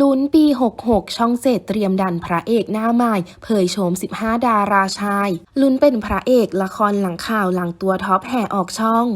ลุ้นปี 66 ช่องเจ็ดเตรียมดันพระเอกหน้าใหม่ เผยโฉม 15 ดาราชาย ลุ้นเป็นพระเอกละครหลังข่าวหลังตัวท็อปแห่ออกช่อง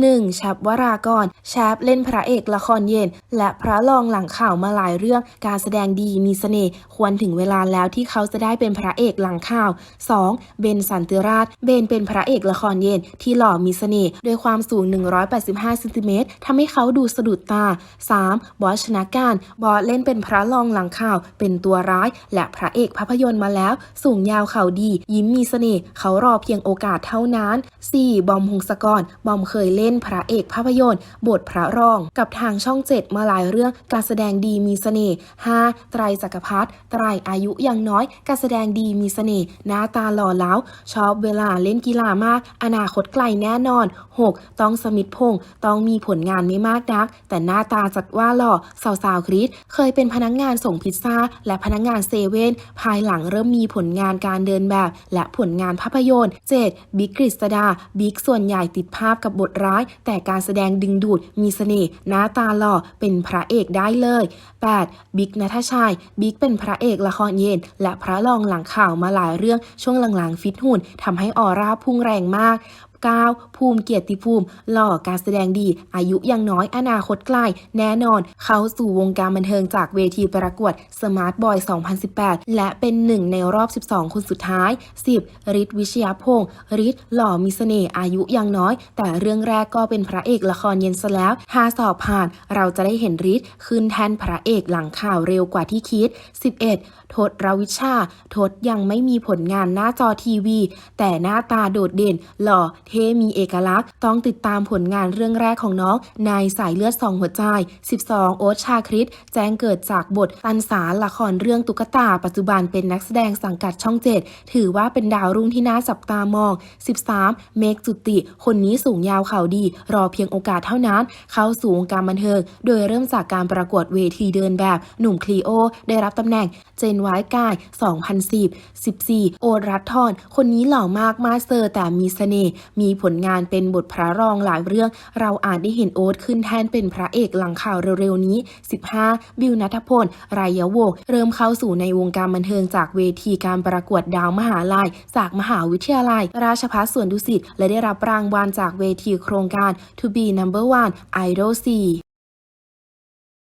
1. ชับวรากรแชปเล่นพระเอกละครเย็น และพระรองหลังข่าวมาหลายเรื่อง การแสดงดีมีเสน่ห์ควรถึงเวลาแล้วที่เขาจะได้เป็นพระเอกหลังข่าว 2. เบนสันติราช เบนเป็นพระเอกละครเย็น ที่หล่อมีเสน่ห์ด้วยความสูง 185ซนติเมตรทำให้เขาดูสะดุดตา 3. บอสชนะการบอสเล่นเป็นพระรองหลังข่าว เป็นตัวร้าย และพระเอกภาพยนตร์มาแล้ว สูงยาวเข่าดี ยิ้มมีเสน่ห์เขารอเพียงโอกาสเท่านั้น 4. บอมหงศกรบอมเคยเล่นล่นพระเอกภาพยนตร์ บทพระรอง กับทางช่องเจ็ดมาหลายเรื่องการแสดงดีมีเสน่ห์ 5. ไตรจักรพัฒไตรอายุยังน้อย การแสดงดีมีเสน่ห์หน้าตาหล่อเหลาชอบเวลาเล่นกีฬามาก อนาคตไกลแน่นอน 6. ต้องสมิธพงษ์ต้องมีผลงานไม่มากนัก แต่หน้าตาจัดว่าหล่อสาวๆคริสเคยเป็นพนักงงานส่งพิซซ่า และพนักงงานเซเว่นภายหลังเริ่มมีผลงานการเดินแบบ และผลงานภาพยนตร์ 7. บิ๊กกฤษดาบิ๊กส่วนใหญ่ติดภาพกับบทร้าย แต่การแสดงดึงดูดมีเสน่ห์หน้าตาหล่อเป็นพระเอกได้เลย 8. บิ๊กนัทชัยบิ๊กเป็นพระเอกละครเย็น และพระรองหลังข่าวมาหลายเรื่องช่วงหลังๆฟิตหุ่นทำให้ออร่าพุ่งแรงมาก 9. ภูมิเกียรติภูมิ หล่อการแสดงดี อายุยังน้อยอนาคตไกล แน่นอน เขาสู่วงการบันเทิงจากเวทีประกวด Smart Boy 2018 และเป็นหนึ่งในรอบ 12 คนสุดท้าย 10. ฤทธิ์วิชยพงศ์ฤทธิ์หล่อมีเสน่ห์อายุยังน้อย แต่เรื่องแรกก็เป็นพระเอกละครเย็นซะแล้วถ้าสอบผ่าน เราจะได้เห็นฤทธิ์ขึ้นแทนพระเอกหลังข่าวเร็วกว่าที่คิด 11. ทศรวิชา ทศยังไม่มีผลงานหน้าจอทีวี แต่หน้าตาโดดเด่น หล่อเทมีเอกลักษณ์ ต้องติดตามผลงานเรื่องแรกของน้องในสายเลือดสองหัวใจ 12 โอ๊ตชาคริต แจ้งเกิดจากบทตันสาละครเรื่องตุ๊กตา ปัจจุบันเป็นนักแสดงสังกัดช่องเจ็ดถือว่าเป็นดาวรุ่งที่น่าจับตามอง 13 เมกจุติ คนนี้สูงยาวเข่าดี รอเพียงโอกาสเท่านั้น เข้าสู่วงการบันเทิง โดยเริ่มจากการประกวดเวทีเดินแบบหนุ่มคลีโอ ได้รับตำแหน่งเจนไวท์กาย 2010 14 โอรัตทอน คนนี้หล่อมากมาเตอร์แต่มีเสน่ห์มีีผลงานเป็นบทพระรองหลายเรื่อง เราอาจได้เห็นโอ๊ตขึ้นแทนเป็นพระเอกหลังข่าวเร็วๆนี้ 15 บิวนัทพล รายยวง เริ่มเข้าสู่ในวงการบันเทิงจากเวทีการประกวดดาวมหาลัย จากมหาวิทยาลัย ราชภัฏสวนดุสิต และได้รับรางวัลจากเวทีโครงการ To be number one Idol 4